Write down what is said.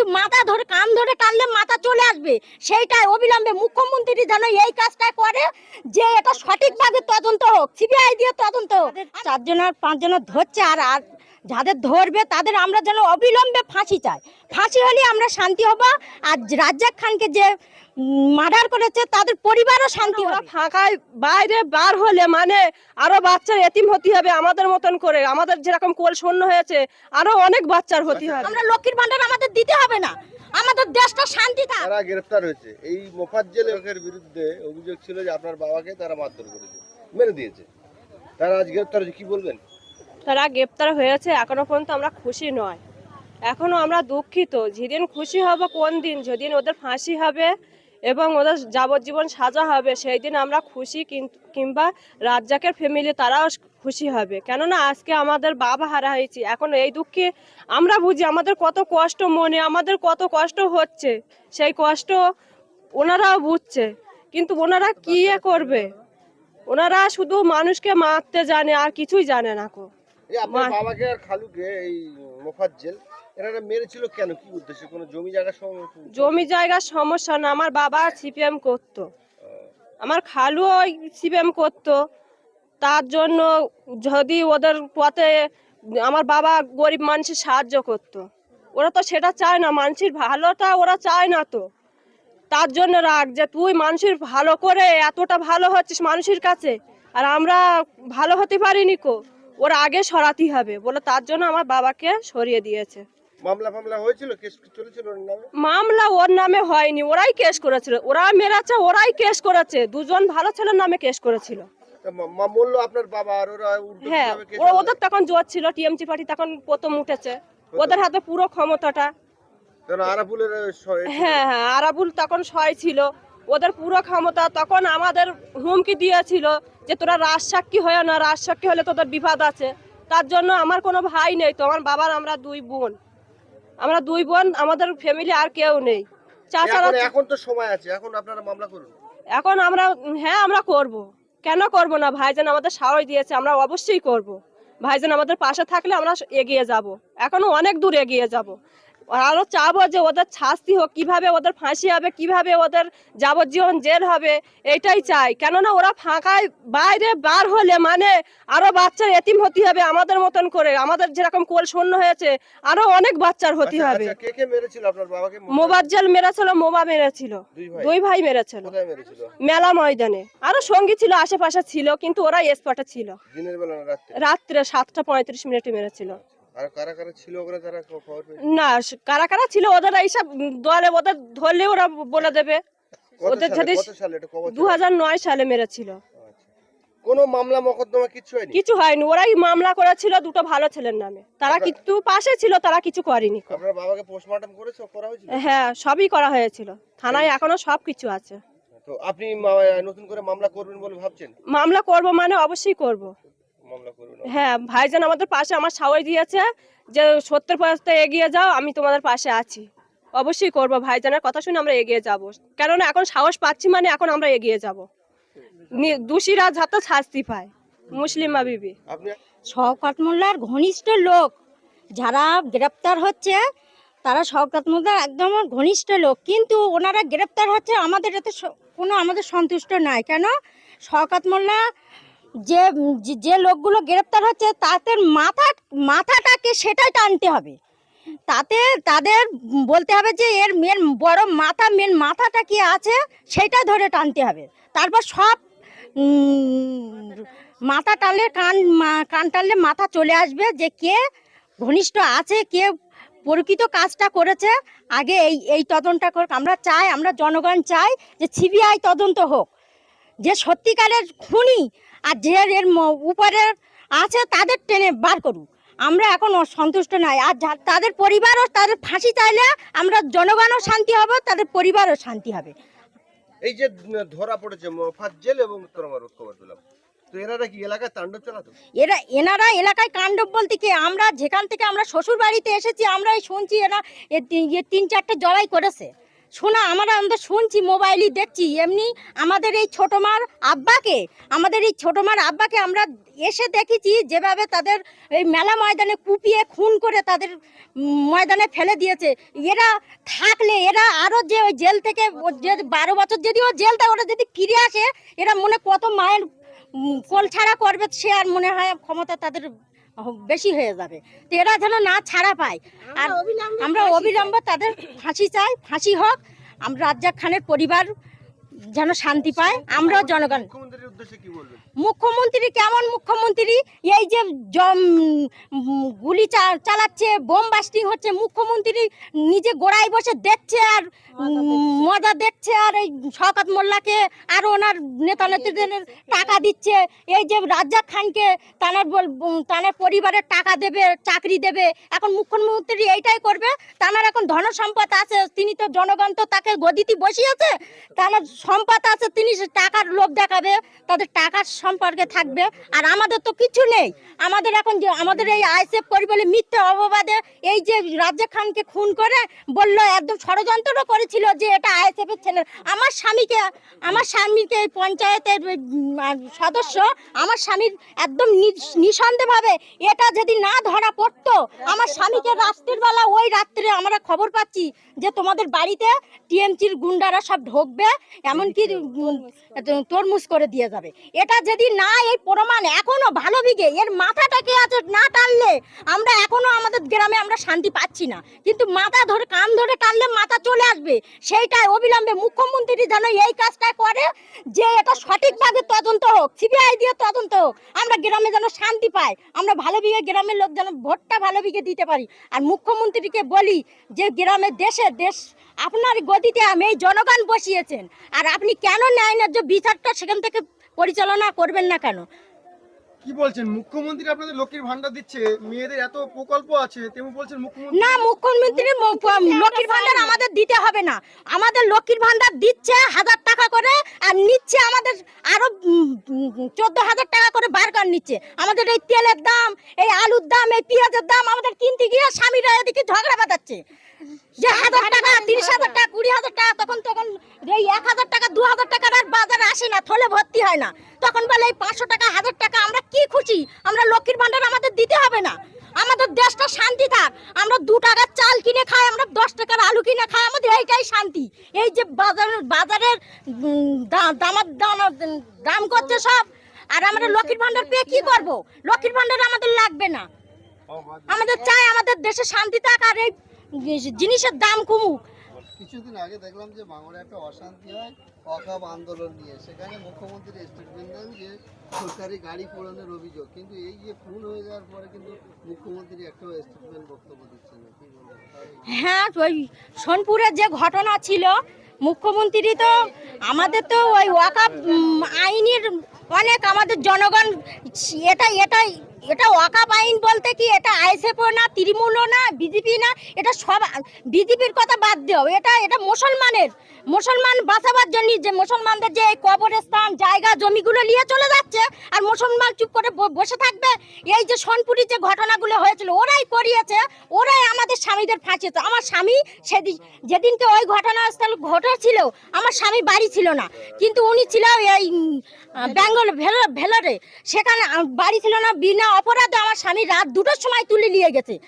কিন্তু মাথা ধরে, কান ধরে টানলে মাথা চলে আসবে। সেইটাই অবিলম্বে মুখ্যমন্ত্রী যেন এই কাজটা করে, যে এটা সঠিকভাবে তদন্ত হোক। সিবিআই দিয়ে তদন্ত হোক। চারজনের, পাঁচজনের ধরছে, আর আর যাদের ধরবে তাদের আমরা যেন অবিলম্বে ফাঁসি চাই। ফাঁসি হলে আমরা শান্তি হব আর রাজ্জাক খানকে যে মার্ডার করেছে তাদের পরিবারও শান্তি হবে। ফাঁকায় বাইরে বার হলে মানে আরও বাচ্চার এতিম হতে হবে আমাদের মতন করে। আমাদের যেরকম কোল শূন্য হয়েছে আরও অনেক বাচ্চার হতে হবে। আমরা লক্ষ্মীর ভান্ডার আমাদের দিতে হবে না। আমাদের দেশটা শান্তি থাক। তারা গ্রেফতার হয়েছে এই মোফাজ্জেল লোকের বিরুদ্ধে অভিযোগ ছিল যে আপনার বাবাকে তারা মারধর করেছে মেরে দিয়েছে। তারা আজ গ্রেফতার হয়েছে কি বলবেন? তারা গ্রেপ্তার হয়েছে, এখনও পর্যন্ত আমরা খুশি নয়। এখনও আমরা দুঃখিত, যেদিন খুশি হব কোন দিন, যেদিন ওদের ফাঁসি হবে এবং ওদের যাবজ্জীবন সাজা হবে, সেই দিন আমরা খুশি কিংবা রাজ্জাকের ফ্যামিলি তারাও খুশি হবে। কেননা আজকে আমাদের বাবা হারা হয়েছি, এখন এই দুঃখে আমরা বুঝি আমাদের কত কষ্ট মনে, আমাদের কত কষ্ট হচ্ছে, সেই কষ্ট ওনারাও বুঝছে, কিন্তু ওনারা কি করবে? ওনারা শুধু মানুষকে মারতে জানে, আর কিছুই জানে না কো। আপনার বাবাকে আর খালুকে এই মোফাজ্জেল এনারা মেরেছিল কেন? কি উদ্দেশ্যে? কোনো জমি জায়গা সম- জমি জায়গার সমস্যা না আমার বাবা সিপিএম করতো। আমার খালু ওই সিপিএম করতো। তার জন্য যদি ওদের পথে আমার বাবা গরিব মানুষের সাহায্য করতো। ওরা তো সেটা চায় না মানুষের ভালোটা ওরা চায় না তো। তার জন্য রাগ যে তুই মানুষের ভালো করে এতটা ভালো হচ্ছিস মানুষের কাছে আর আমরা ভালো হতে পারিনি কো। ওরা আগে সরাতে হবে। বলে তার জন্য আমার বাবাকে সরিয়ে দিয়েছে। মামলা ফামলা হয়েছিল? কেস চলেছিল ওর নামে? মামলা ওর নামে হয়নি। ওরাই কেস করেছিল। ওরা মেরেছে ওরাই কেস করেছে। দুজন ভালো ছেলের নামে কেস করেছিল। আপনার বাবা আর ওরা হ্যাঁ ওরা ওদের তখন জোর ছিল। টিএমসি পার্টি তখন প্রথম উঠেছে। ওদের হাতে পুরো ক্ষমতাটা। কারণ হ্যাঁ হ্যাঁ আরাবুল তখন সয় ছিল। ওদের পুরো ক্ষমতা তখন আমাদের হুমকি দিয়েছিল যে তোরা রাজসাক্ষী হয়ে না রাজসাক্ষী হলে তোদের বিপদ আছে। তার জন্য আমার কোনো ভাই নেই তো আমার বাবার আমরা দুই বোন। আমরা দুই বোন আমাদের ফ্যামিলি আর কেউ নেই। চাচারা এখন তো সময় আছে এখন আপনারা মামলা করুন। এখন আমরা হ্যাঁ আমরা করব। কেন করব না? ভাইজান আমাদের সাহস দিয়েছে আমরা অবশ্যই করব। ভাইজান আমাদের পাশে থাকলে আমরা এগিয়ে যাব। এখনও অনেক দূর এগিয়ে যাব। আরও চাবো যে ওদের শাস্তি হোক কীভাবে ওদের ফাঁসি হবে কীভাবে ওদের যাবজ্জীবন জেল হবে এটাই চাই। কেননা ওরা ফাঁকায় বাইরে বার হলে মানে আরও বাচ্চার এতিম হতে হবে আমাদের মতন করে। আমাদের যেরকম কোল শূন্য হয়েছে আরও অনেক বাচ্চার হতে আচ্ছা, হবে। আচ্ছা, মোবাজ্জেল মেরেছিল মোবা মেরেছিল। দুই ভাই। মেরেছিল। মেলা ময়দানে। আরও সঙ্গী ছিল আশেপাশে ছিল কিন্তু ওরা স্পটে ছিল। রাত্রে সাতটা পঁয়ত্রিশ মিনিটে মেরেছিল। আর কারা কারা ছিল ওখানে তারা খবর না কারা কারা ছিল ওদের এইসব দলে ওদের ধরলে ওরা বলে দেবে। ওদের কবে দু হাজার নয় সালে মেরেছিল। কোনো মামলা মকদ্দমা কিছু হয়নি? কিছু হয়নি। ওরাই মামলা করেছিল দুটো ভালো ছেলের নামে। তারা কিন্তু পাশে ছিল তারা কিছু করেনি। আপনার বাবাকে পোস্টমর্টম করেছে? করা হয়েছিল? হ্যাঁ সবই করা হয়েছিল। থানায় এখনও সব কিছু আছে। তো আপনি নতুন করে মামলা করবেন বলে ভাবছেন? মামলা করব মানে অবশ্যই করব। হ্যাঁ ভাইজান আমাদের পাশে আমার সাহস দিয়েছে যে সত্তর পঁচাত্তর এগিয়ে যাও আমি তোমাদের পাশে আছি। অবশ্যই করব ভাইজানের কথা শুনে আমরা এগিয়ে যাব। কেননা এখন সাহস পাচ্ছি মানে এখন আমরা এগিয়ে যাব। নি- দোষীরা যাতে শাস্তি পায় মুসলিমা বিবি। আপনি শওকত মোল্লার ঘনিষ্ঠ লোক যারা গ্রেপ্তার হচ্ছে তারা শওকত মোল্লার একদম ঘনিষ্ঠ লোক। কিন্তু ওনারা গ্রেপ্তার হচ্ছে আমাদের এতে কোনো আমাদের সন্তুষ্ট নাই। কেন? শওকত মোল্লা যে, যে- লোকগুলো গ্রেপ্তার হচ্ছে তাদের মাথা, মাথাটাকে সেটাই টানতে হবে। তাতে তাদের বলতে হবে যে, এর মেন বড় মাথা মেন মাথাটা কি আছে সেটা ধরে টানতে হবে। তারপর সব মাথা টানলে কান কান টানলে মাথা চলে আসবে যে কে ঘনিষ্ঠ আছে, কে প্রকৃত কাজটা করেছে। আগে এই এই তদন্তটা করুক আমরা চাই, আমরা জনগণ চাই যে, সিবিআই তদন্ত হোক। যে সত্যিকারের খুনি আর যে এর উপরে আছে তাদের টেনে বার করুক। আমরা এখন সন্তুষ্ট নাই। আর তাদের পরিবারও তাদের ফাঁসি চাইলে আমরা জনগণও শান্তি হবে তাদের পরিবারও শান্তি হবে। এই যে ধরা পড়েছে মোফাজ্জেল এবং তো এনারা কি এলাকায় তাণ্ডব চালাতো? এরা এনারা এলাকায় কাণ্ডব বলতে কি আমরা যেখান থেকে আমরা শ্বশুর বাড়িতে এসেছি আমরা শুনছি এরা তিন চারটে জড়াই করেছে। শোনা, আমরা আমরা শুনছি, মোবাইলই দেখছি। এমনি আমাদের এই ছোট মার আব্বাকে, আমাদের এই ছোট মার আব্বাকে আমরা এসে দেখেছি, যেভাবে তাদের এই মেলা ময়দানে কুপিয়ে, খুন করে তাদের ময়দানে ফেলে দিয়েছে। এরা থাকলে, এরা আরও যে ওই জেল থেকে যে বারো বছর যদি ও জেল দেয় ওরা যদি ফিরে আসে, এরা মনে কত মায়ের কোল ছাড়া করবে সে আর মনে হয় ক্ষমতা তাদের বেশি হয়ে যাবে। তো এরা যেন না ছাড়া পায়। আর আমরা অবিলম্ব তাদের ফাঁসি চাই ফাঁসি হোক। আমরা রাজ্জাক খানের পরিবার যেন শান্তি পায়। আমরাও জনগণ মুখ্যমন্ত্রী কেমন মুখ্যমন্ত্রী? এই যে জম গুলি চা- চালাচ্ছে বোম বাস্টিং হচ্ছে মুখ্যমন্ত্রী নিজে গোড়ায় বসে দেখছে আর মজা দেখছে। আর এই শওকত মোল্লাকে আর ওনার নেতা নেত্রীদের টাকা দিচ্ছে। এই যে রাজ্জাক খানকে তানার বল- তানার পরিবারের টাকা দেবে চাকরি দেবে এখন মুখ্যমন্ত্রী এইটাই করবে। তানার এখন ধন সম্পদ আছে তিনি তো জনগণ তো তাকে গদিতে বসিয়েছে। তানার সম্পদ আছে তিনি সে টাকার লোভ দেখাবে তাদের টাকার সম্পর্কে থাকবে, আর আমাদের তো কিছু নেই। আমাদের এখন যে, আমাদের এই আইসেফ বলে মিথ্যে অপবাদে এই যে রাজ্জাক খানকে খুন করে বলল, একদম ষড়যন্ত্র করেছিল যে এটা আইএসএফের ছেলে। আমার স্বামীকে আমার স্বামীকে এই পঞ্চায়েতের সদস্য, আমার স্বামীর একদম নিঃসন্দেহভাবে এটা যদি না ধরা পড়তো, আমার স্বামীকে রাত্রির বেলা ওই রাত্রে আমরা খবর পাচ্ছি যে তোমাদের বাড়িতে টিএমসির গুন্ডারা সব ঢুকবে, এমনকি তরমুজ করে দিয়ে যাবে। এটা যদি না এই প্রমাণ এখনও ভালো বিঘে এর মাথাটা কে আছে না টানলে, আমরা এখনও আমাদের গ্রামে আমরা শান্তি পাচ্ছি না। কিন্তু মাথা ধরে, কান ধরে টানলে মাথা চলে আসবে। সেইটাই অবিলম্বে মুখ্যমন্ত্রী যেন এই কাজটা করে, যে এটা সঠিকভাবে তদন্ত হোক, সিবিআই দিয়ে তদন্ত হোক, আমরা গ্রামে যেন শান্তি পাই। আমরা ভালো বিঘে গ্রামের লোক যেন ভোটটা ভালো বিঘে দিতে পারি। আর মুখ্যমন্ত্রীকে বলি যে গ্রামের দেশে, দেশ আপনার গতিতে আমি এই জনগণ বসিয়েছেন। আর আপনি কেন ন্যায় ন্যায্য বিচারটা সেখান থেকে পরিচালনা করবেন না কেন? কি বলছেন? মুখ্যমন্ত্রী আপনাদের লক্ষ্মীর ভান্ডার দিচ্ছে মেয়েদের এত প্রকল্প আছে তেমন বলছেন মুখ্যমন্ত্রী না মুখ্যমন্ত্রী লক্ষ্মীর ভান্ডার আমাদের দিতে হবে না। আমাদের লক্ষ্মীর ভান্ডার দিচ্ছে হাজার টাকা করে আর নিচ্ছে আমাদের আরও চোদ্দ হাজার টাকা করে নিচ্ছে আমাদের এই তেলের দাম, এই আলুর দাম, এই পেঁয়াজের দাম আমাদের কিনতে গিয়ে স্বামীরা এদিকে ঝগড়া বাঁধাচ্ছে। যে টাকা, তিরিশ হাজার টাকা, কুড়ি হাজার টাকা, তখন তখন এই এক হাজার টাকা, দু হাজার আর বাজারে আসে না ভর্তি হয় না। তখন বলে, এই পাঁচশো টাকা, হাজার টাকা, আমরা খুশি? আমরা লক্ষ্মীর আমাদের দিতে হবে না। আমাদের দেশটা শান্তি থাক আমরা দু টাকার চাল কিনে খাই, আমরা দশ টাকার আলু কিনে খাই, আমাদের এইটাই শান্তি। এই যে বাজার বাজারের দা- দামার দাম দাম করছে সব আর আমরা লক্ষ্মীর ভান্ডার পেয়ে কি করব? লক্ষ্মীর ভান্ডার আমাদের লাগবে না। আমাদের চাই আমাদের দেশে শান্তি থাক আর এই জিনিসের দাম কমুক। কিছুদিন আগে দেখলাম যে বাংলায় একটা অশান্তি হয় অকাব আন্দোলন নিয়ে। সেখানে মুখ্যমন্ত্রী স্টেটমেন্ট দেন যে সরকারি গাড়ি অভিযোগ। কিন্তু এই যে খুন হয়ে যাওয়ার পরে কিন্তু মুখ্যমন্ত্রী স্টেটমেন্ট বক্তব্য দিচ্ছেন হ্যাঁ ওই সোনপুরের যে ঘটনা ছিল, মুখ্যমন্ত্রী তো আমাদের তো ওই ওয়াকাপ আইনের অনেক আমাদের জনগণ, এটা এটা এটা ওয়াকাপ আইন বলতে কি, এটা আইএসএফও না তৃণমূলও না, বিজেপি না, এটা সব বিজেপির কথা বাদ দেও। এটা এটা মুসলমানের, মুসলমান বাঁচাবার জন্য যে মুসলমানদের যে এই কবরস্থান, জায়গা, জমিগুলো নিয়ে চলে যাচ্ছে আর মুসলমান চুপ করে বসে থাকবে? এই যে সোনপুরি যে ঘটনাগুলো হয়েছিল, ওরাই করিয়েছে, ওরাই আমাদের স্বামীদের ফাঁসিয়েছে। আমার স্বামী সেদিন, যেদিনকে ওই ঘটনাস্থল ঘটেছিল, আমার স্বামী বাড়ি ছিল না। কিন্তু উনি ছিল এই বেঙ্গল ভেলো- ভেলোরে। সেখানে বাড়ি ছিল না, বিনা অপরাধে আমার স্বামী রাত দুটোর সময় তুলে নিয়ে গেছে।